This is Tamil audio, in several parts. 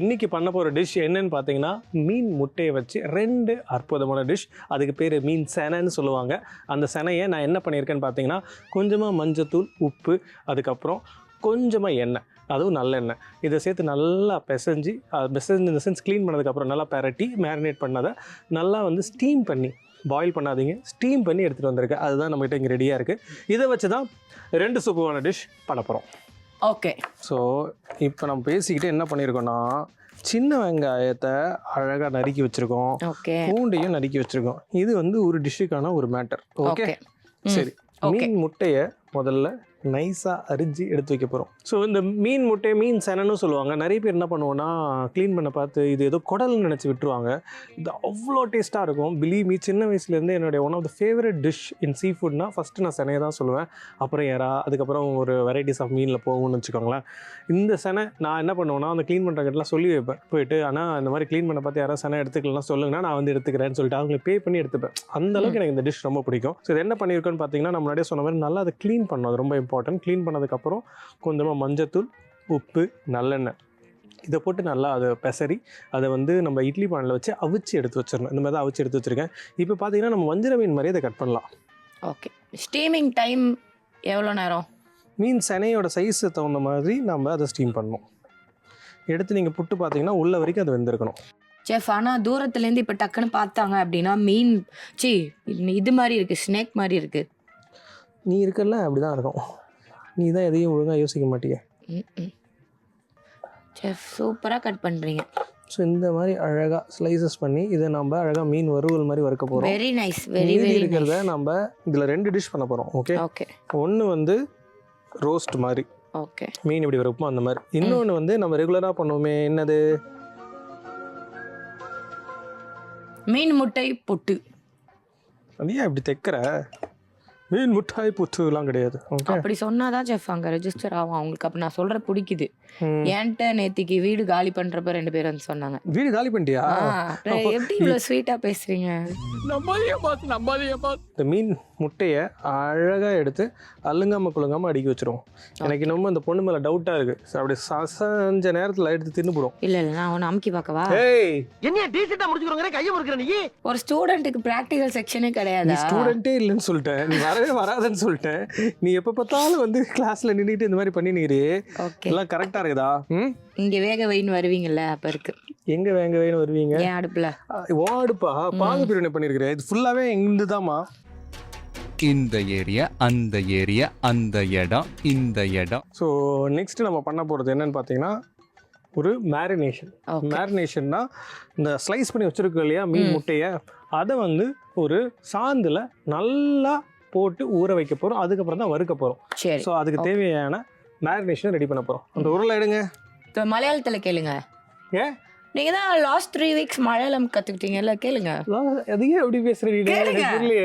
இன்னைக்கு பண்ண போகிற டிஷ் என்னன்னு பார்த்தீங்கன்னா மீன் முட்டையை வச்சு ரெண்டு அற்புதமான டிஷ் அதுக்கு பேர் மீன் செனைன்னு சொல்லுவாங்க. அந்த செனையை நான் என்ன பண்ணியிருக்கேன்னு பார்த்தீங்கன்னா கொஞ்சமாக மஞ்சத்தூள் உப்பு அதுக்கப்புறம் கொஞ்சமாக எண்ணெய். அதுவும் நல்லெண்ணெய் இதை சேர்த்து நல்லா பிசைஞ்சு பிசைஞ்சு இந்த சென்ஸ் க்ளீன் பண்ணதுக்கப்புறம் நல்லா பெரட்டி மேரினேட் பண்ணதை நல்லா வந்து ஸ்டீம் பண்ணி பாயில் பண்ணாதீங்க. ஸ்டீம் பண்ணி எடுத்துகிட்டு வந்திருக்கேன் அதுதான் நம்மகிட்ட இங்கே ரெடியாக இருக்குது இதை வச்சு தான் ரெண்டு சூப்பரான டிஷ் பண்ண போகிறோம் ஓகே ஸோ இப்போ நம்ம பேசிக்கிட்டு என்ன பண்ணியிருக்கோம்னா சின்ன வெங்காயத்தை அழகாக நறுக்கி வச்சுருக்கோம். பூண்டையும் நறுக்கி வச்சுருக்கோம். இது வந்து ஒரு டிஷ்ஷுக்கான ஒரு மேட்டர் ஓகே சரி. மீன் முட்டையை முதல்ல நைஸாக அரிஞ்சு எடுத்து வைக்க போகிறோம் ஸோ இந்த மீன் முட்டை மீன் செனன்னு சொல்லுவாங்க. நிறைய பேர் என்ன பண்ணுவோன்னா க்ளீன் பண்ண பார்த்து இது ஏதோ குடல்னு நினச்சி விட்டுருவாங்க. இது அவ்வளோ டேஸ்ட்டாக இருக்கும். பிலீவ் மீ சின்ன வயசுலேருந்து என்னுடைய one of the favourite dish in sea ஃபுட்னா first நான் செனையை தான் சொல்லுவேன். அப்புறம் எறா அதுக்கப்புறம் ஒரு வெரைட்டிஸ் ஆஃப் மீனில் போகும்னு வச்சுக்கோங்களேன். இந்த செனை நான் என்ன பண்ணுவேன்னா அந்த க்ளீன் பண்ணுறக்கிட்டலாம் சொல்லி வைப்பேன். போயிட்டு ஆனால் இந்த மாதிரி க்ளீன் பண்ண பார்த்து யாராவது செனை எடுத்துக்கலாம் சொல்லுங்கன்னா நான் வந்து எடுத்துக்கிறேன்னு சொல்லிட்டு அவங்களுக்கு பே பண்ணி எடுத்துப்பேன். அந்த அளவுக்கு எனக்கு இந்த டிஷ் ரொம்ப பிடிக்கும். ஸோ இது என்ன பண்ணியிருக்கோன்னு பார்த்தீங்கன்னா நம்ம முன்னாடியே சொன்ன மாதிரி நல்லா அதை க்ளீன் பண்ணணும். அது ரொம்ப இம்பார்ட்டன்ட் க்ளீன் பண்ணதுக்கப்புறம் கொஞ்சமாக மஞ்சத்தூள் உப்பு நல்லெண்ணெய். இதை போட்டு நல்லா அதை பெசரி அதை வந்து நம்ம இட்லி பானில் வச்சு அவிச்சு எடுத்து வச்சிடணும். இந்த மாதிரி தான் அவிச்சு எடுத்து வச்சிருக்கேன். இப்போ பார்த்தீங்கன்னா நம்ம வஞ்சிர மீன் மாதிரியே இதை கட் பண்ணலாம். ஓகே ஸ்டீமிங் டைம் எவ்வளோ நேரம்? மீன் செனையோட சைஸு தகுந்த மாதிரி நம்ம அதை ஸ்டீம் பண்ணணும். எடுத்து நீங்கள் புட்டு பார்த்தீங்கன்னா உள்ள வரைக்கும் அது வெந்திருக்கணும். செஃப் ஆனால் தூரத்துலேருந்து இப்போ டக்குன்னு பார்த்தாங்க அப்படின்னா மீன் சி இது மாதிரி இருக்கு ஸ்னேக் மாதிரி இருக்கு. நீ இருக்கல அப்படி தான் இருக்கும். நீ தான் எதையும் ஒழுங்காக யோசிக்க மாட்டிய. செஃப் சூப்பராக கட் பண்ணுறீங்க ஸோ இந்த மாதிரி அழகாக ஸ்லைசஸ் பண்ணி இதை நம்ம அழகாக மீன் வறுவல் மாதிரி வறுக்க போகிறோம் வெரி நைஸ் வெரி வெரி இருக்கிறத நம்ம இதில் ரெண்டு டிஷ் பண்ண போகிறோம் ஓகே ஓகே ஒன்று வந்து ரோஸ்ட் மாதிரி. ஓகே மீன் இப்படி வறுப்போம் அந்த மாதிரி. இன்னொன்று வந்து நம்ம ரெகுலராக பண்ணுவோமே என்னது? மீன் முட்டை புட்டு. அது ஏன் இப்படி தைக்கிற? மீன் முட்டாய் புத்துலாம் கிடையாது. ஓகே அப்படி சொன்னாதான் செஃப் அங்கே ரெஜிஸ்டர் ஆகும் அவங்களுக்கு அப்போ நான் சொல்ற பிடிக்குது. என்கிட்ட நேத்திக்கு வீடு காலி பண்றப்ப ரெண்டு பேரும் வந்து சொன்னாங்க. வீடு காலி பண்ணிட்டியா? எப்படி இவ்வளவு ஸ்வீட்டா பேசுறீங்க? இந்த மீன் முட்டையை அழகாக எடுத்து அழுங்காமல் குழுங்காமல் அடுக்கி வச்சிருவோம். எனக்கு இன்னமும் அந்த பொண்ணு மேலே டவுட்டாக இருக்குது அப்படி சசஞ்ச நேரத்தில் எடுத்து தின்னுபிடும் இல்ல இல்ல நான் உன்னை அமுக்கி பார்க்கவா? ஏய்! என்ன டீசெண்டா முடிச்சுக்கிறோங்க கையை முறுக்கிற நீ? ஒரு ஸ்டூடெண்ட்டுக்கு ப்ராக்டிகல் செக்ஷனே நீ கிடையாதா ஸ்டூடெண்ட்டே இல்லைன்னு சொல்லிட்டேன். நீ வரவே வராதுன்னு சொல்லிட்டேன். நீ எப்போ பார்த்தாலும் வந்து கிளாஸில் நின்றுட்டு இந்த மாதிரி பண்ணினீரு எல்லாம் கரெக்டாக இருக்குதா? ம்? இங்க வேக வைன்னு வருவீங்கல்ல அப்ப இருக்கு. எங்கே வேங்க வேணும் வருவீங்க? ஏன் அடுப்புல? வாடுப்பா பாகு பிரியாணி பண்ணியிருக்கிறேன் இது ஃபுல்லாகவே எங்கிருந்து தாம்மா இந்த ஏரியா அந்த ஏரியா அந்த இடம் இந்த இடம். ஸோ நெக்ஸ்ட் நம்ம பண்ண போகிறது என்னன்னு பார்த்தீங்கன்னா ஒரு மேரினேஷன் மேரினேஷன்னா இந்த ஸ்லைஸ் பண்ணி வச்சிருக்கோம் இல்லையா மீன். முட்டையை. அதை வந்து ஒரு சாந்தில் நல்லா போட்டு ஊற வைக்க போகிறோம் அதுக்கப்புறம் தான் வறுக்க போகிறோம் சரி. ஸோ அதுக்கு. தேவையான மேரினேஷன் ரெடி பண்ண போகிறோம் அந்த உருளை எடுங்க மலையாளத்துல கேளுங்க. ஏன்? நீங்க தான் லாஸ்ட் த்ரீ வீக்ஸ் மலையாளம் கத்துக்கிட்டீங்கல்ல கேளுங்க. அதையே எப்படி பேசுகிறீங்க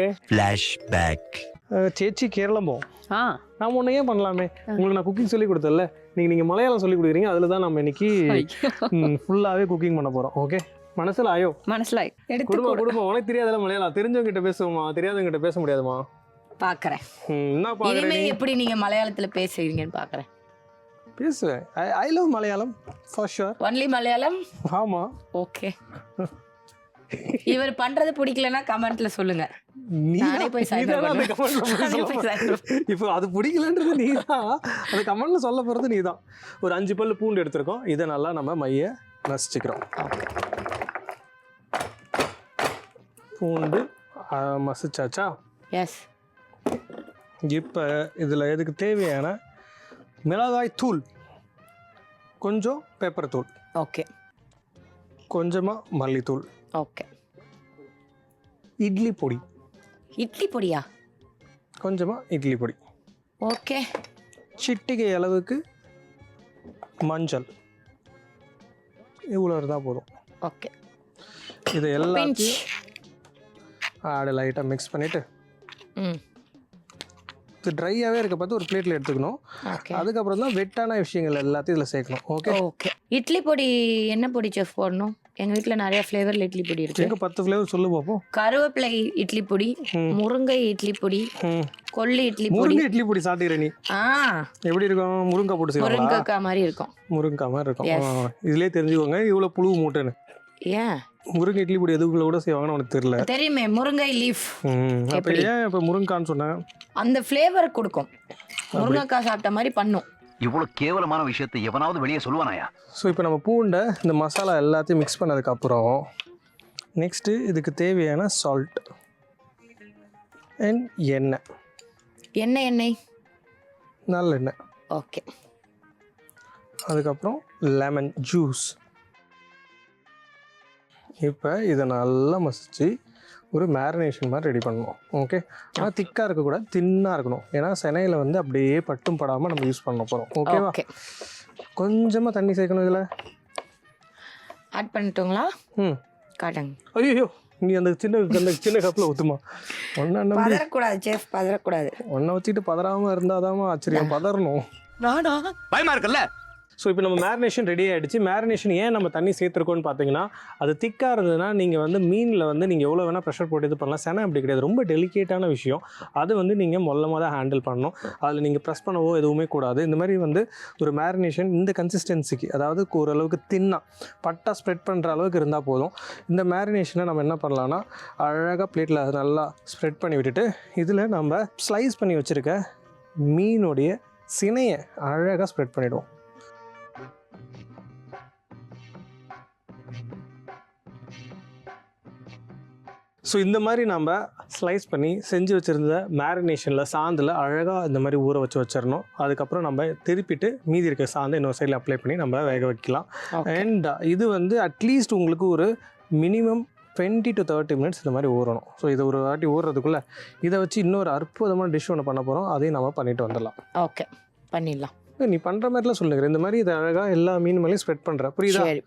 சேச்சி கேரளமோ ஆ. நான் உன்னையே பண்ணலாமே? உங்களுக்கு நான் குக்கிங் சொல்லி கொடுத்தல நீங்கள் நீங்கள் மலையாளம் சொல்லி கொடுக்குறீங்க அதில் தான் நம்ம இன்னைக்கு ஃபுல்லாகவே குக்கிங் பண்ண போகிறோம் ஓகே மனசில் ஆயோ? மனசுல எடுத்து குடும்பம் கொடு. குடும்பம் உனக்கு தெரியாதல மலையாளம். தெரிஞ்சவங்க கிட்ட பேசுவோமா? தெரியாதவங்க கிட்ட பேச முடியாதுமா? பாக்குறேன். ம், என்ன பாக்குற இனிமே நீ? எப்படி நீங்க மலையாளத்துல பேசுவீங்கன்னு பாக்குறேன். பேசுவேன் I love Malayalam for sure only Malayalam? ஆமா. ஓகே இவர் பண்றது பிடிக்கலன்னா கமெண்ட்ல சொல்லுங்க. நீ நானே போய் இப்போ அது பிடிக்கலன்றது நீ தான். அந்த கமெண்ட்ல சொல்ல போறது நீ தான். ஒரு அஞ்சு பல்லு பூண்டு எடுத்திருக்கோம். இதை நல்லா நம்ம மைய நசிச்சுக்கிறோம். பூண்டு மசிச்சாச்சா? எஸ் இப்போ இதில் இதுக்கு தேவையான மிளகாய் தூள். கொஞ்சம் பெப்பர் தூள். ஓகே கொஞ்சமாக மல்லித்தூள். ஓகே இட்லி பொடி. இட்லி பொடியா? கொஞ்சமாக இட்லி பொடி. ஓகே சிட்டிகை அளவுக்கு மஞ்சள். இவ்வளோ இருந்தால் போதும். ஓகே இது எல்லாத்தையும் ஆடு லைட்டாக மிக்ஸ் பண்ணிவிட்டு ம். இது ட்ரையாகவே இருக்க பார்த்து ஒரு பிளேட்டில் எடுத்துக்கணும். அதுக்கப்புறம் தான் வெட்டான விஷயங்கள் எல்லாத்தையும் இதில் சேர்க்கணும். ஓகே ஓகே இட்லி பொடி என்ன பொடி செஃப் போடணும்? எங்க வீட்ல நிறைய ஃப்ளேவர்ல இட்லி பொடி இருக்கு. எங்க பத்து ஃப்ளேவர் சொல்லு பார்ப்போம் கருவேப்பிலை இட்லி பொடி. முருங்கை இட்லி பொடி. கொள்ளு இட்லி பொடி. முருங்கை இட்லி பொடி சாப்பிட்டுக்கிற நீ. ஆ. எப்படி இருக்கும்? முருங்கை போட்டு செய்வாங்களா? முருங்கைக்காய் மாதிரி இருக்கும். முருங்கை மாதிரி இருக்கும். இதுலயே தெரிஞ்சுக்கோங்க. இவ்வளவு புழு மூட்டைன்னு. ஏன் முருங்கை இட்லி பொடி எதுக்குள்ள கூட செய்வாங்கன்னு உனக்கு தெரியல. தெரியுமே முருங்கை லீஃப் ம் அப்ப? ஏன் இப்ப முருங்கான்னு சொன்னேன் அந்த ஃப்ளேவர் கொடுக்கும். முருங்கைக்காய் சாப்பிட்ட மாதிரி பண்ணும். இவ்வளவு கேவலமான விஷயத்தை எவனாவது வெளியே சொல்லுவானாயா? ஸோ இப்போ நம்ம பூண்டை இந்த மசாலா எல்லாத்தையும் மிக்ஸ் பண்ணதுக்கப்புறம் நெக்ஸ்ட்டு இதுக்கு தேவையான சால்ட் அண்ட் எண்ணெய். என்ன எண்ணெய்? நல்லெண்ணெய். ஓகே அதுக்கப்புறம் லெமன் ஜூஸ் இப்போ இதை நல்லா மசிச்சு ஒரு மேரினேஷன் மாதிரி ரெடி பண்ணணும் ஓகே ஆனால் திக்காக இருக்கக்கூடாது தின்னாக இருக்கணும். ஏன்னா சென்னையில் வந்து அப்படியே பட்டும் படாமல் நம்ம யூஸ் பண்ண போகிறோம் ஓகேவா ஓகே கொஞ்சமாக தண்ணி சேர்க்கணும் இதில். ஆட் பண்ணிட்டோங்களா? ம். காட்டுங்க. ஐயோ நீ அந்த சின்ன அந்த சின்ன கப்பில் ஊற்றுமா ஒன்றா பதறக்கூடாது செஃப் பதறக்கூடாது. ஒன்றை வச்சுட்டு பதறாமல் இருந்தாதாம்மா ஆச்சரியம் பதறணும். நானா? பயமா இருக்குல்ல? ஸோ இப்போ நம்ம மேரினேஷன் ரெடி ஆகிடுச்சு மேரினேஷன் ஏன் நம்ம தண்ணி சேர்த்துருக்கோம்னு பார்த்தீங்கன்னா அது திக்காக இருந்ததுன்னா நீங்கள் வந்து மீனில் வந்து நீங்கள் எவ்வளோ வேணால் ப்ரெஷர் போட்டு இது பண்ணலாம். செனை அப்படி கிடையாது. ரொம்ப டெலிகேட்டான விஷயம். அது வந்து நீங்கள் மொல்லமாக தான் ஹேண்டில் பண்ணணும். அதில் நீங்கள் ப்ரெஸ் பண்ணவோ எதுவுமே கூடாது. இந்த மாதிரி வந்து ஒரு மேரினேஷன் இந்த கன்சிஸ்டன்சிக்கு அதாவது ஓரளவுக்கு தின்னா பட்டா ஸ்ப்ரெட் பண்ணுற அளவுக்கு இருந்தால் போதும். இந்த மேரினேஷனை நம்ம என்ன பண்ணலாம்னா அழகாக பிளேட்டில் நல்லா ஸ்ப்ரெட் பண்ணி விட்டுட்டு இதில் நம்ம ஸ்லைஸ் பண்ணி வச்சுருக்க மீனுடைய சினையை அழகாக ஸ்ப்ரெட் பண்ணிவிடுவோம் ஸோ இந்த மாதிரி நம்ம ஸ்லைஸ் பண்ணி செஞ்சு வச்சுருந்த மேரினேஷனில் சாந்தில் அழகாக இந்த மாதிரி ஊற வச்சு வச்சிடணும் அதுக்கப்புறம் நம்ம திருப்பிட்டு மீதி இருக்க சாந்தை இன்னொரு சைடில் அப்ளை பண்ணி நம்ம வேக வைக்கலாம். அண்ட் இது வந்து அட்லீஸ்ட் உங்களுக்கு ஒரு minimum twenty to thirty minutes இந்த மாதிரி ஊறணும். ஸோ இது ஒரு வாட்டி ஊறுறதுக்குள்ளே இதை வச்சு இன்னொரு அற்புதமான டிஷ் ஒன்று பண்ண போகிறோம் அதையும் நம்ம பண்ணிட்டு வந்துடலாம். ஓகே பண்ணிடலாம். நீ பண்ணுற மாதிரிலாம் சொல்லுங்க இந்த மாதிரி இதை அழகாக எல்லா மீன் மேலேயும் ஸ்ப்ரெட் பண்ணுற புரியுதா? சரி.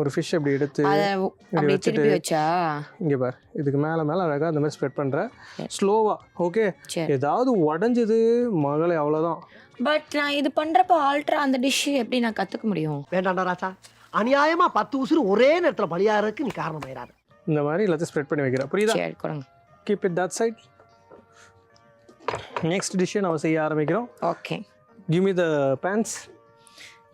ஒரு ஃபிஷ் அப்படி எடுத்து வச்சுட்டு திருப்பி வச்சா? இங்கே பார். இதுக்கு மேலே மேலே அழகாக இந்த மாதிரி ஸ்ப்ரெட் பண்ணுற சரி. ஸ்லோவாக ஓகே ஏதாவது உடஞ்சது மகளே அவ்வளோதான் பட் நான் இது பண்றப்ப ஆல்ட்ரா அந்த டிஷ் எப்படி நான் கத்துக்க முடியும்? வேண்டாம்டா ராசா அநியாயமா பத்து உசுறு ஒரே நேரத்துல பலியாறதுக்கு நீ காரணமாயிராது. இந்த மாதிரி எல்லாத்தையும் ஸ்ப்ரெட் பண்ணி வைக்கிற. புரியுதா? Keep it that side next டிஷ்ஷை நம்ம செய்ய ஆரம்பிக்கிறோம். Okay give me the pans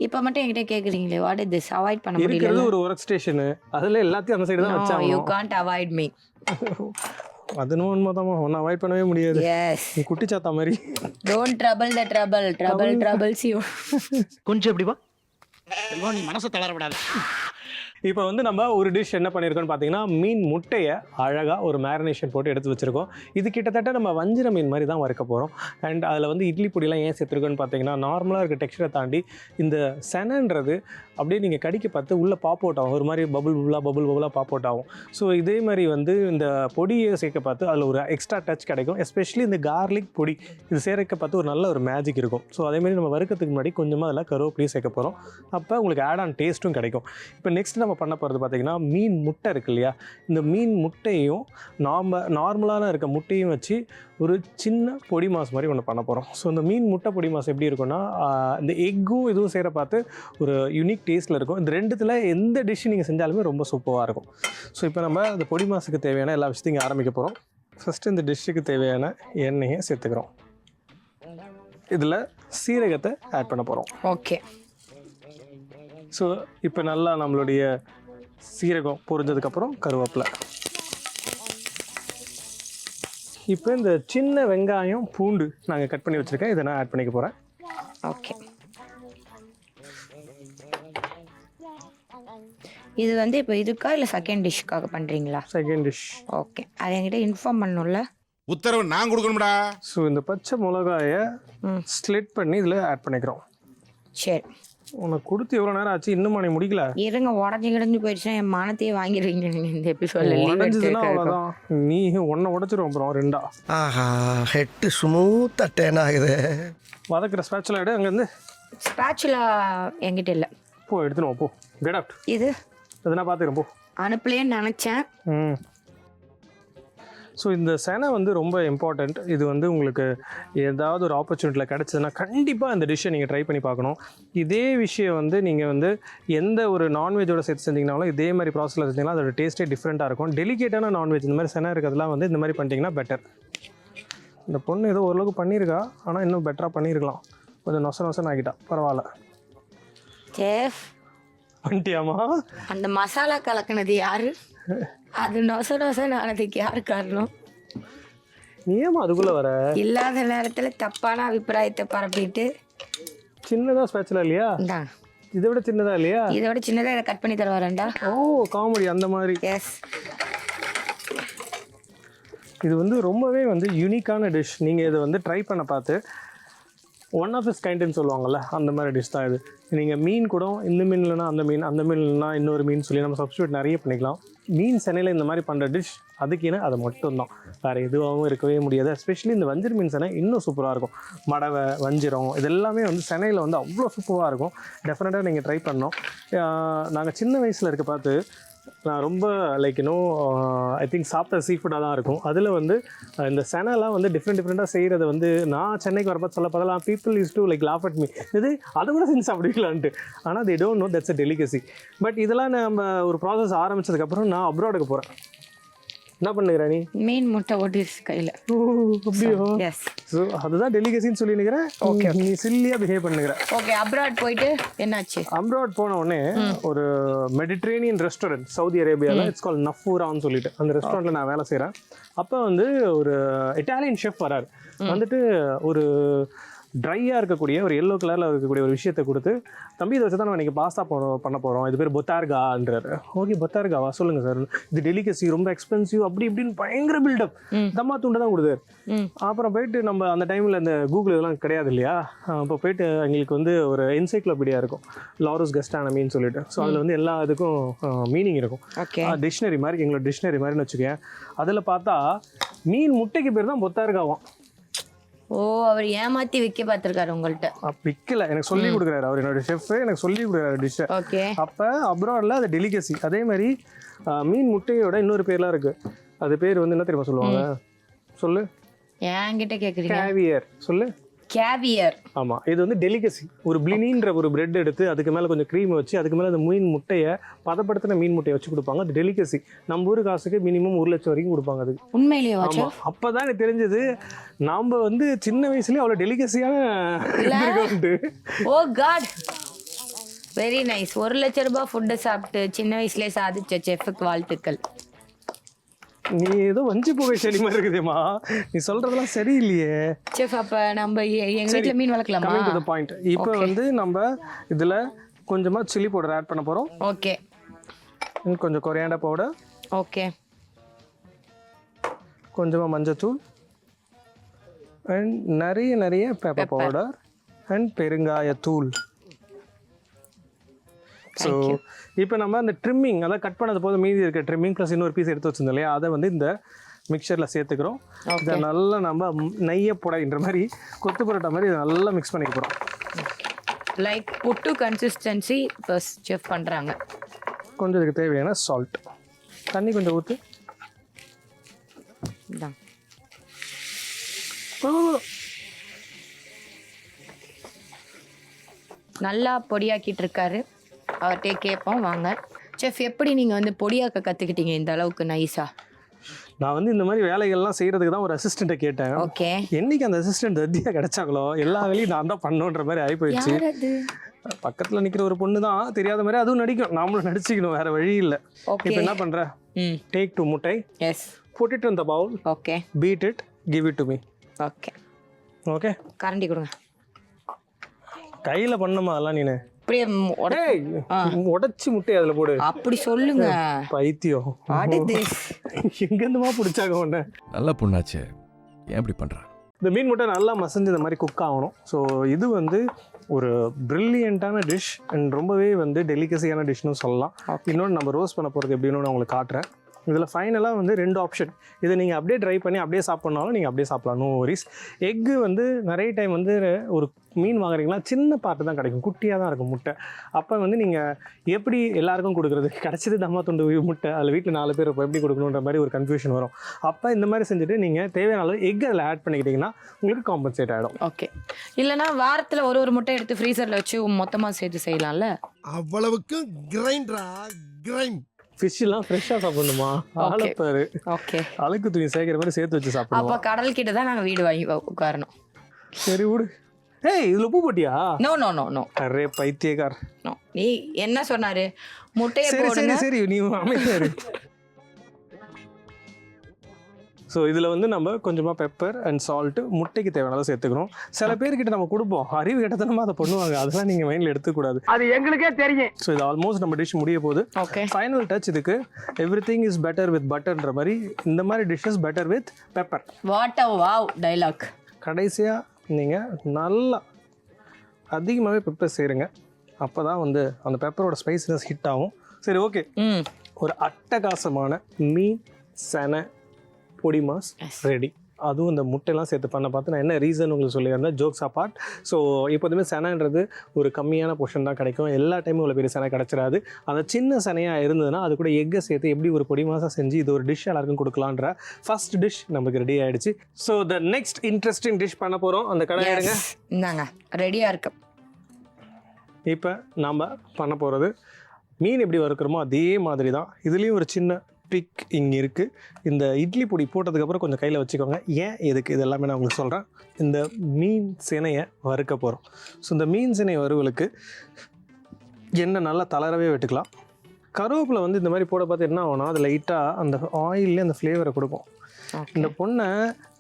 இப்போ மட்டும் என்கிட்ட கேக்குறீங்களே வாட் இஸ் திஸ் அவாய்ட் பண்ண இருக்கிறது முடியல ஒரு ஒர்க் ஸ்டேஷனு அதில் எல்லாத்தையும் அந்த சைடு தான் யூ வச்சாங்க காண்ட் அவாய்ட் மீ அது உண்மைதாம்மா. ஒன்றை அவாய்ட் பண்ணவே முடியாது. எஸ் நீ குட்டி சாத்தா மாதிரி. Don't trouble the trouble trouble troubles you கொஞ்சம் எப்படி வா நீ மனசை தளர விடாத. இப்போ வந்து நம்ம ஒரு டிஷ் என்ன பண்ணியிருக்கோம்னு பார்த்தீங்கன்னா மீன் முட்டையை அழகாக ஒரு மேரினேஷன் போட்டு எடுத்து வச்சுருக்கோம். இது கிட்டத்தட்ட நம்ம வஞ்சிர மீன் மாதிரி தான் வறுக்க போகிறோம் அண்ட் அதில் வந்து இட்லி பொடிலாம் ஏன் சேர்த்துருக்கோன்னு பார்த்தீங்கன்னா நார்மலாக இருக்க டெக்ஸ்டரை தாண்டி இந்த செனன்றது அப்படியே நீங்கள் கடிக்க பார்த்து உள்ளே பாப் அவுட் ஆகும். ஒரு மாதிரி பபுள் பபுளாக பபுள் பபுளாக பாப் அவுட் ஆகும். ஸோ இதே மாதிரி வந்து இந்த பொடியை சேர்க்க பார்த்து அதில் ஒரு எக்ஸ்ட்ரா டச் கிடைக்கும். எஸ்பெஷலி இந்த கார்லிக் பொடி இது சேர்க்க பார்த்து ஒரு நல்ல ஒரு மேஜிக் இருக்கும். ஸோ அதேமாதிரி நம்ம வறுக்கிறதுக்கு முன்னாடி கொஞ்சமாக அதில் கருவேப்பிலையும் சேர்க்க போகிறோம் அப்போ உங்களுக்கு ஆட் ஆன் டேஸ்ட்டும் கிடைக்கும். இப்போ நெக்ஸ்ட் நம்ம பண்ண போகிறது பார்த்தீங்கன்னா மீன் முட்டை இருக்கு இல்லையா? இந்த மீன் முட்டையும் நாம் நார்மலான இருக்க முட்டையும் வச்சு ஒரு சின்ன பொடி மாஸ் மாதிரி ஒன்று பண்ண போகிறோம் ஸோ இந்த மீன் முட்டை பொடி மாஸ் எப்படி இருக்கும்னா இந்த எக்கும் இதுவும் செய்கிற பார்த்து ஒரு யூனிக் டேஸ்ட்டில் இருக்கும். இந்த ரெண்டுத்தில் எந்த டிஷ் நீங்கள் செஞ்சாலுமே ரொம்ப சூப்பராக இருக்கும். ஸோ இப்போ நம்ம இந்த பொடி மாஸுக்கு தேவையான எல்லா விஷயத்தையும் ஆரம்பிக்க போகிறோம் ஃபஸ்ட்டு இந்த டிஷ்ஷுக்கு தேவையான எண்ணெயை சேர்த்துக்கிறோம். இதில் சீரகத்தை ஆட் பண்ண போகிறோம் ஓகே ஸோ இப்போ நல்லா நம்மளுடைய சீரகம் பொரிஞ்சதுக்கப்புறம் கருவேப்பிலை. இப்போ இந்த சின்ன வெங்காயம் பூண்டு நாங்கள் கட் பண்ணி வச்சுருக்கேன். இதை நான் ஆட் பண்ணிக்க போகிறேன் ஓகே இது வந்து இப்போ இதுக்கா இல்லை செகண்ட் டிஷ்க்காக பண்ணுறீங்களா செகண்ட் டிஷ் ஓகே அதை என்கிட்ட இன்ஃபார்ம் பண்ணணும்ல உத்தரவு நான் கொடுக்கணும்டா. ஸோ இந்த பச்சை மிளகாயை ஸ்லிட் பண்ணி இதில் ஆட் பண்ணிக்கிறோம். சரி. உனக்கு கொடுத்து எவ்வளோ நேரம் ஆச்சு? இன்னும் நீ முடிக்கல? இருங்க உடஞ்சி கிடஞ்சி போயிடுச்சுன்னா என் மானத்தையே வாங்கிடுவீங்க. நீங்கள் இந்த எபிசோடில் உடஞ்சதுன்னா அவ்வளோதான் நீ ஒன்றை உடச்சிரும் அப்புறம் ரெண்டா. ஆஹா ஹெட்டு ஸ்மூத்தா டேன் ஆகுது. வதக்கிற ஸ்பேட்சில் எடு அங்கேருந்து. ஸ்பேச்சுலா என்கிட்ட இல்லை. போ எடுத்துன்னு வா, போ. கெட் அவுட் இது எதுனா பார்த்துக்கிறேன் போ. அனுப்பலையேன்னு நினச்சேன். ம். ஸோ இந்த செனை வந்து ரொம்ப இம்பார்ட்டண்ட் இது வந்து உங்களுக்கு ஏதாவது ஒரு ஆப்பர்ச்சுனிட்டியில் கிடச்சதுன்னா கண்டிப்பாக இந்த டிஷ்ஷை நீங்கள் ட்ரை பண்ணி பார்க்கணும். இதே விஷயம் வந்து நீங்கள் வந்து எந்த ஒரு நான்வெஜ்ஜோட சேர்த்து செஞ்சீங்கனாலும் இதே மாதிரி ப்ராசஸில் செஞ்சீங்கன்னா அதோட டேஸ்ட்டே டிஃப்ரெண்ட்டாக இருக்கும். டெலிகேட்டான நான்வெஜ் இந்த மாதிரி செனை இருக்கிறதுலாம் வந்து இந்த மாதிரி பண்ணிட்டீங்கன்னா பெட்டர் இந்த பொண்ணு ஏதோ ஓரளவுக்கு பண்ணியிருக்கா ஆனால் இன்னும் பெட்டராக பண்ணியிருக்கலாம். கொஞ்சம் நொச நொசன் ஆகிட்டா பரவாயில்ல. செஃப் பண்ணிட்டியாமா அந்த மசாலா கலக்குனது யாரு? அது நொச நொசன்னு ஆனதுக்கு யாரு காரணம்? ஏமா அதுக்குள்ளே வர? இல்லாத நேரத்துல தப்பான அபிப்பிராயத்தை பரப்பிட்டு. சின்னதாக ஸ்பெஷலாக இல்லையா? இதை விட சின்னதாக இல்லையா? இதோட சின்னதா இதை கட் பண்ணி தருவாரண்டா ஓ காமெடி அந்த மாதிரி. எஸ் இது வந்து ரொம்பவே வந்து யூனிக்கான டிஷ் நீங்கள் இதை வந்து ட்ரை பண்ண பார்த்து ஒன் ஆஃப் இஸ் கைண்டுன்னு சொல்லுவாங்கள்ல அந்த மாதிரி டிஷ் தான் இது. நீங்கள் மீன் கூட இந்த மீன் இல்லைனா அந்த மீன் அந்த மீன் இல்லைனா இன்னொரு மீன் சொல்லி நம்ம சப்ஸ்டியூட் நிறைய பண்ணிக்கலாம். மீன் சென்னையில் இந்த மாதிரி பண்ணுற டிஷ் அதுக்குன்னு அது மட்டும்தான். வேறு எதுவாகவும் இருக்கவே முடியாது. எஸ்பெஷலி இந்த வஞ்சிர மீன் சென்னை இன்னும் சூப்பராக இருக்கும். மடவை வஞ்சிரம் இதெல்லாமே வந்து சென்னையில் வந்து அவ்வளோ சூப்பராக இருக்கும். டெஃபினட்டாக நீங்கள் ட்ரை பண்ணோம் நாங்கள் சின்ன வயசில் இருக்க பார்த்து நான் ரொம்ப லைக் இன்னும் ஐ திங்க் சாப்பிட்ட சீ ஃபுட்டாக தான் இருக்கும். அதில் வந்து uh, இந்த செனலாம் வந்து டிஃப்ரெண்ட் டிஃப்ரெண்ட்டாக செய்கிறத வந்து நான் சென்னைக்கு வரப்போ சொல்ல பார்த்தலாம் people is to like laugh at me இது அதை கூட செஞ்சு சாப்பிடுவீங்களான்ட்டு. ஆனால் they don't know that's a delicacy but இதெல்லாம் நம்ம ஒரு ப்ராசஸ் ஆரம்பிச்சதுக்கப்புறம் நான் அப்ராடுக்கு போகிறேன் என்ன பண்ணுகிற நீ? மீன் முட்டை ஓட்டிருச்சு கையில ஓ, அப்படியோ? எஸ் ஸோ அதுதான் டெலிகசின்னு சொல்லி நிற்கிறேன் நீ சில்லியாக பிஹேவ் பண்ணுகிற. ஓகே அப்ராட் போயிட்டு என்னாச்சு? அம்ராட் போன உடனே ஒரு மெடிட்ரேனியன் ரெஸ்டாரண்ட் சவுதி அரேபியாவில் இட்ஸ் கால் நஃபூரான்னு சொல்லிட்டு. அந்த ரெஸ்டாரண்ட்டில் நான் வேலை செய்கிறேன் அப்போ வந்து ஒரு இட்டாலியன் ஷெஃப் வராரு. வந்துட்டு ஒரு ட்ரையாக இருக்கக்கூடிய ஒரு எல்லோ கலரில் இருக்கக்கூடிய ஒரு விஷயத்தை கொடுத்து தம்பி இதை வச்சு தான் நம்ம இன்றைக்கி பாஸ்தா போகிறோம் பண்ண போகிறோம் இது பேர் பொத்தார்கான்றாரு. ஓகே பொத்தார்காவா? சொல்லுங்கள் சார் இது டெலிகசி ரொம்ப எக்ஸ்பென்சிவ் அப்படி இப்படின்னு பயங்கர பில்டப் தம்மா துண்டை தான் கொடுத்தாரு. அப்புறம் போயிட்டு நம்ம அந்த டைமில் இந்த கூகுள் இதெல்லாம் கிடையாது இல்லையா? அப்போ போயிட்டு எங்களுக்கு வந்து ஒரு என்சைக்ளோபீடியா இருக்கும். லாரஸ் கஸ்டானமின்னு சொல்லிட்டு. ஸோ அதில் வந்து எல்லா இதுக்கும் மீனிங் இருக்கும். டிக்ஷனரி மாதிரி எங்களோட டிக்ஷனரி மாதிரின்னு வச்சுக்கேன் அதில் பார்த்தா மீன் முட்டைக்கு பேர் தான் பொத்தாருக்காவும் ஓ அவர் ஏமாத்தி விற்க பார்த்துருக்காரு உங்கள்கிட்ட விற்கல எனக்கு சொல்லி கொடுக்குறாரு. அவர் என்னோட ஷெஃப் எனக்கு சொல்லி கொடுக்குறாரு டிஷ்ஷை ஓகே. அப்போ அப்ராடில் அது டெலிகசி அதே மாதிரி மீன் முட்டையோட இன்னொரு பேர்லாம் இருக்குது அது பேர் வந்து என்ன தெரியுமா சொல்லுவாங்க? சொல்லு. என்கிட்ட கேக்குறீங்க? கேவியர் சொல்லு. கேவியர் ஆமாம் இது வந்து டெலிகசி ஒரு பிளினின்ற ஒரு பிரெட் எடுத்து அதுக்கு மேலே கொஞ்சம் க்ரீம் வச்சு அதுக்கு மேலே அந்த மீன் முட்டையை பதப்படுத்தின மீன் முட்டையை வச்சு கொடுப்பாங்க. அது டெலிகசி நம்ம ஊர் காசுக்கு மினிமம் ஒரு லட்சம் வரைக்கும் கொடுப்பாங்க அதுக்கு உண்மையிலேயே ஆமா. அப்பதான் எனக்கு தெரிஞ்சது நாம வந்து சின்ன வயசுலயே அவ்வளவு டெலிகசியான ஓ காட் வெரி நைஸ் ஒரு லட்ச ரூபாய் ஃபுட்டு சாப்பிட்டு சின்ன வயசுலயே சாதிச்ச செஃப்க்கு வாழ்த்துக்கள். நீ ஏதோ வஞ்சி புகை செடி மாதிரி இருக்குதேம்மா. நீ சொல்றதெல்லாம் சரியில்லையே. செஃப் அப்ப நம்ம எங்க வீட்ல மீன் வளர்க்கலாமா? கமிங் டு த பாயிண்ட் இப்போ வந்து நம்ம இதுல கொஞ்சமா சில்லி பவுடர் ஆட் பண்ண போறோம். ஓகே கொஞ்சம் கொரியாண்டா பவுடர் ஓகே கொஞ்சமா மஞ்சத்தூள். அண்ட் நிறைய நிறைய பெப்பர் பவுடர் அண்ட் பெருங்காயத்தூள். ஸோ இப்போ நம்ம அந்த ட்ரிம்மிங் அதாவது கட் பண்ணது போது மீதி இருக்க ட்ரிம்மிங் ப்ளஸ் இன்னொரு பீஸ் எடுத்து வச்சிருந்தோம் இல்லையா? அதை வந்து இந்த மிக்சரில் சேர்த்துக்கிறோம். இதை நல்லா நம்ம நெய்ய புடைன்ற மாதிரி கொத்து பரோட்டா மாதிரி இதை நல்லா மிக்ஸ் பண்ணிக்க போகிறோம் லைக் புட்டு கன்சிஸ்டன்சி இப்போ செஃப் பண்றாங்க. கொஞ்சம் இதுக்கு தேவையான சால்ட் தண்ணி கொஞ்சம் ஊற்று நல்லா பொடியாக்கிட்டு இருக்காரு. அவர்கிட்டே கேட்போம் வாங்க. செஃப் எப்படி நீங்க வந்து பொடியாக்க கத்துக்கிட்டீங்க இந்த அளவுக்கு நைஸா நான் வந்து இந்த மாதிரி வேலைகள்லாம் செய்கிறதுக்கு தான் ஒரு அசிஸ்டண்ட்டை கேட்டேன். ஓகே. என்னைக்கு அந்த அசிஸ்டன்ட் தத்தியாக கிடைச்சாங்களோ எல்லா வேலையும் நான் தான் பண்ணுன்ற மாதிரி ஆகி போயிடுச்சு பக்கத்தில் நிற்கிற ஒரு பொண்ணு தான் தெரியாத மாதிரி அதுவும் நடிக்கும். நாமளும் நடிச்சுக்கணும் வேற வழி இல்லை. இப்போ என்ன பண்ணுற ம். டேக் டு முட்டை. Yes in the bowl. Okay. Beat it. Give it to me. Okay. Okay கரண்டி கொடுங்க. கையில் பண்ணமா அதெல்லாம் நீனு? அப்படியே உடைச்சி முட்டை அதில் போடு. அப்படி சொல்லுங்க. பைத்தியம்? எங்கேருந்துமா பிடிச்சாங்க உன்னை? நல்ல பொண்ணாச்சே. ஏன் இப்படி பண்றா? இந்த மீன் முட்டை நல்லா மசிஞ்சு இந்த மாதிரி குக் ஆகணும். ஸோ இது வந்து ஒரு பிரில்லியண்ட்டான டிஷ் அண்ட் ரொம்பவே வந்து டெலிகசியான டிஷ்னு சொல்லலாம். இன்னொன்று நம்ம ரோஸ்ட் பண்ண போகிறது எப்படின்னு நான் உங்களுக்கு காட்டுறேன். இதில் ஃபைனலாக வந்து ரெண்டு ஆப்ஷன் இதை நீங்கள் அப்படியே ட்ரை பண்ணி அப்படியே சாப்பிட்னாலும் நீங்கள் அப்படியே சாப்பிடலாம். நோ வரிஸ் எக்கு வந்து நிறைய டைம் வந்து ஒரு மீன் வாங்குறீங்களா சின்ன பார்ட்டு தான் கிடைக்கும். குட்டியாக தான் இருக்கும் முட்டை. அப்போ வந்து நீங்கள் எப்படி எல்லாருக்கும் கொடுக்குறது? கிடச்சது தம்மா துண்டு முட்டை. அதில் வீட்டில் நாலு பேர் இருப்போம். எப்படி கொடுக்கணுன்ற மாதிரி ஒரு கன்ஃபியூஷன் வரும். அப்போ இந்த மாதிரி செஞ்சுட்டு நீங்கள் தேவையான அளவு எக் அதில் ஆட் பண்ணிக்கிட்டிங்கன்னா உங்களுக்கு காம்பன்சேட் ஆகிடும் ஓகே இல்லைன்னா வாரத்தில் ஒரு ஒரு முட்டை எடுத்து ஃப்ரீசரில் வச்சு மொத்தமாக சேர்த்து செய்யலாம்ல? அவ்வளவுக்கு கிரைண்டரா கிரைண்ட் ஃபிஷ்ஷெல்லாம் ஃப்ரெஷ்ஷாக சாப்பிடணுமா? ஆளப்பாரு ஓகே அழுக்கு துணி சேர்க்குற மாதிரி சேர்த்து வச்சு அப்போ சாப்பிடணும். கடல் கிட்ட தான் நாங்கள் வீடு வாங்கி உட்காரணும் சரி விடு. ஏய் இதில் உப்பு போட்டியா? நோ நோ நோ நோ அரே பைத்தியக்கார். நோ நீ என்ன சொன்னாரு? முட்டையை சரி சரி சரி. நீ அமைதியா இரு. ஸோ இதில் வந்து நம்ம கொஞ்சமாக பெப்பர் அண்ட் சால்ட்டு முட்டைக்கு தேவையானதை சேர்த்துக்கணும். சில பேர்கிட்ட நம்ம கொடுப்போம். அறிவு கட்டத்தனமாக அதை பண்ணுவாங்க. அதெல்லாம் நீங்கள் மைண்டில் எடுத்துக்கூடாது அது எங்களுக்கே தெரியும். ஸோ இது ஆல்மோஸ்ட் நம்ம டிஷ் முடிய போகுது. ஓகே ஃபைனல் டச் இதுக்கு everything is better with பட்டர்ன்ற மாதிரி இந்த மாதிரி dishes better with pepper what a wow dialogue கடைசியாக நீங்கள் நல்லா அதிகமாகவே பெப்பர் சேருங்க. அப்போ தான் வந்து அந்த பெப்பரோட ஸ்பைசினஸ் ஹிட் ஆகும். சரி ஓகே ஒரு அட்டகாசமான மீன் செனை பொடி மாஸ். ரெடி அதுவும் இந்த முட்டையெல்லாம் சேர்த்து பண்ண பார்த்து நான் என்ன ரீசன் உங்களுக்கு சொல்லியிருந்தேன் ஜோக்ஸ் அப்பார்ட் ஸோ எப்போதுமே செனைன்றது ஒரு கம்மியான போர்ஷன் தான் கிடைக்கும். எல்லா டைமும் இவ்வளோ பெரிய செனை கிடச்சிடாது. அந்த சின்ன செனையாக இருந்ததுன்னா அது கூட எக்கை சேர்த்து எப்படி ஒரு பொடி மாதம் செஞ்சு இது ஒரு டிஷ் எல்லாருக்கும் கொடுக்கலான்ற ஃபர்ஸ்ட் டிஷ் நமக்கு ரெடி ஆயிடுச்சு. So the next interesting dish பண்ண போகிறோம் அந்த கடை எடுங்க. இந்தாங்க. ரெடியாக இருக்கு. இப்போ நாம் பண்ண போகிறது மீன் எப்படி வறுக்கிறோமோ அதே மாதிரி தான் இதுலேயும் ஒரு சின்ன பிக் இங்கே இருக்குது இந்த இட்லி பொடி போட்டதுக்கப்புறம் கொஞ்சம் கையில் வச்சுக்கோங்க. ஏன் எதுக்கு இது எல்லாமே நான் உங்களுக்கு சொல்கிறேன் இந்த மீன் சினையை வறுக்க போகிறோம் ஸோ இந்த மீன் சினை வறுவலுக்கு எண்ணெய் நல்லா தளரவே வெட்டுக்கலாம். கருவேப்பிலை வந்து இந்த மாதிரி போட பார்த்து என்ன ஆகும்னா அது லைட்டாக அந்த ஆயிலே அந்த ஃப்ளேவரை கொடுக்கும். இந்த பொண்ணை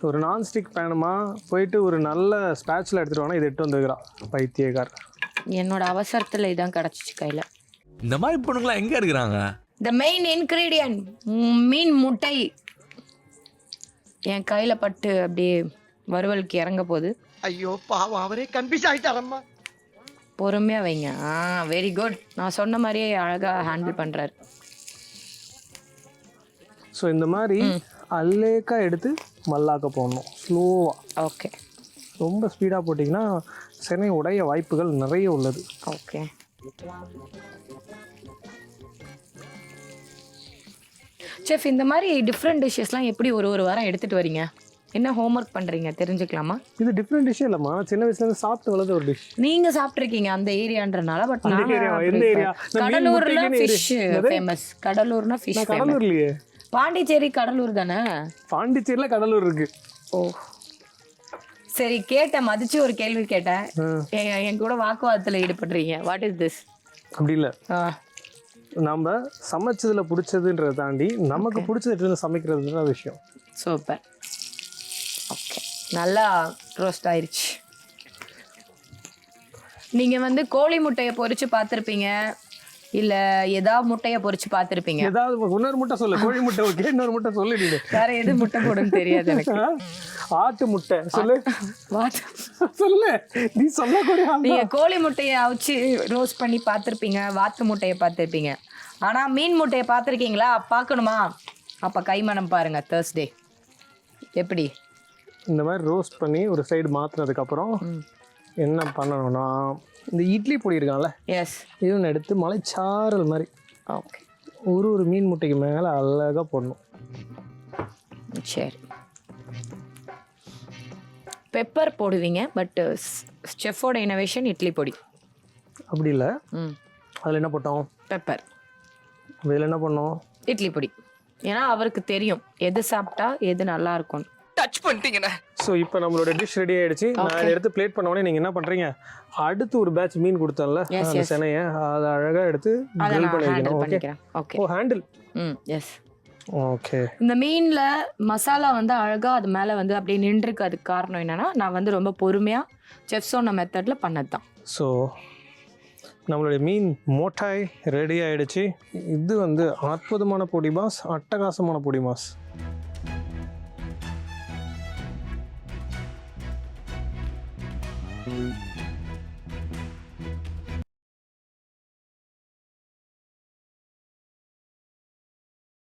ஒரு நான்ஸ்டிக் பேனுமா போயிட்டு ஒரு நல்ல ஸ்பேட்சில் எடுத்துகிட்டு வாங்க இதை எட்டு வந்துக்கிறா பைத்தியக்கார் என்னோட அவசரத்தில் இதான் கிடச்சிச்சு கையில். இந்த மாதிரி பொண்ணுங்களாம் எங்க இருக்கிறாங்க? த மெயின் இன்க்ரீடியன்ட் மீன் முட்டை. என் கையில் பட்டு அப்படியே வறுவலுக்கு இறங்க போகுது. ஐயோ பாவம் அவரே கன்ஃபியூஸ் ஆயிட்டாரம்மா. பொறுமையாக வைங்க. ஆ வெரி குட் நான் சொன்ன மாதிரியே அழகாக ஹேண்டில் பண்ணுறாரு ஸோ இந்த மாதிரி அல்லேக்கா எடுத்து மல்லாக்க போடணும். ஸ்லோவாக ஓகே ரொம்ப ஸ்பீடாக போட்டிங்கன்னா சென்னை உடைய வாய்ப்புகள் நிறைய உள்ளது. ஓகே செஃப் இந்த மாதிரி டிஃப்ரெண்ட் டிஷ்ஷஸ்லாம் எப்படி ஒரு ஒரு வாரம் எடுத்துகிட்டு வரீங்க? என்ன ஹோம்ஒர்க் பண்ணுறீங்க தெரிஞ்சுக்கலாமா? இது டிஃப்ரெண்ட் டிஷ்ஷே இல்லைம்மா. சின்ன வயசுலேருந்து சாப்பிட்டு வளர்ந்த ஒரு டிஷ் நீங்க சாப்பிட்ருக்கீங்க அந்த ஏரியான்றனால பட் கடலூர்ல ஃபிஷ்? ஃபேமஸ் கடலூர்னா ஃபிஷ் கடலூர்லையே. பாண்டிச்சேரி கடலூர் தானே? பாண்டிச்சேரியில் கடலூர் இருக்கு. ஓ. சரி கேட்டேன். மதிச்சு ஒரு கேள்வி கேட்டேன். என் கூட வாக்குவாதத்துல ஈடுபடுறீங்க. வாட் இஸ் திஸ் அப்படி இல்லை. நம்ம சமைச்சதுல பிடிச்சதுன்றதை தாண்டி நமக்கு பிடிச்சது சமைக்கிறது தான் விஷயம். சூப்பர் ஓகே நல்லா ரோஸ்ட் ஆயிருச்சு. நீங்க வந்து கோழி முட்டையை பொரிச்சு பார்த்துருப்பீங்க. இல்ல ஏதா முட்டைய பொரிச்சு பார்த்துருப்பீங்க. ஏதாவது இன்னொரு முட்டை சொல்லு கோழி முட்டை ஓகே இன்னொரு முட்டை சொல்லு நீ வேற எது முட்டை போடுன்னு தெரியாது எனக்கு. ஆட்டு முட்டை சொல்லு? சொல்லு. நீ சொல்லக்கூடிய நீங்க. கோழி முட்டையை அவிச்சு ரோஸ்ட் பண்ணி பார்த்துருப்பீங்க வாத்து முட்டையை பார்த்துருப்பீங்க. ஆனா மீன் முட்டையை பார்த்துருக்கீங்களா? பார்க்கணுமா? அப்ப கைமணம் பாருங்க தேர்ஸ்டே எப்படி? இந்த மாதிரி ரோஸ்ட் பண்ணி ஒரு சைடு மாற்றினதுக்கப்புறம் என்ன பண்ணணும்னா இந்த இட்லி பொடி இருக்கான்ல? எஸ் இதுன்னு எடுத்து மலைச்சாரல் மாதிரி. ஓகே ஒரு ஒரு மீன் முட்டைக்கு மேலே அழகாக போடணும். சரி. பெப்பர் போடுவீங்க பட் செஃபோட இனோவேஷன் இட்லி பொடி. அப்படி இல்லை. ம். அதில் என்ன போட்டோம்? பெப்பர் இதில் என்ன பண்ணோம்? இட்லி பொடி. ஏன்னா அவருக்கு தெரியும் எது சாப்பிட்டா எது நல்லா இருக்கும் ஸோ இப்போ நம்மளோட டிஷ் ரெடி ஆயிடுச்சு. நான் எடுத்து பிளேட் பண்ண உடனே நீங்கள் என்ன பண்ணுறீங்க அடுத்து ஒரு பேட்ச் மீன் கொடுத்தேன்ல. Yes, அந்த. செனையை அதை அழகாக எடுத்து நான் பண்ணி வைக்கணும் ஓகே ஓ ஹேண்டில் ம் எஸ் ஓகே இந்த மீனில் மசாலா வந்து அழகாக அது மேலே வந்து அப்படியே நின்றுருக்கு. அதுக்கு காரணம் என்னன்னா நான் வந்து ரொம்ப பொறுமையாக செஃப் சொன்ன மெத்தடில் பண்ணது தான் ஸோ நம்மளுடைய மீன் மோட்டாய் ரெடி ஆயிடுச்சு. இது வந்து அற்புதமான பொடி மாஸ் அட்டகாசமான பொடி மாஸ்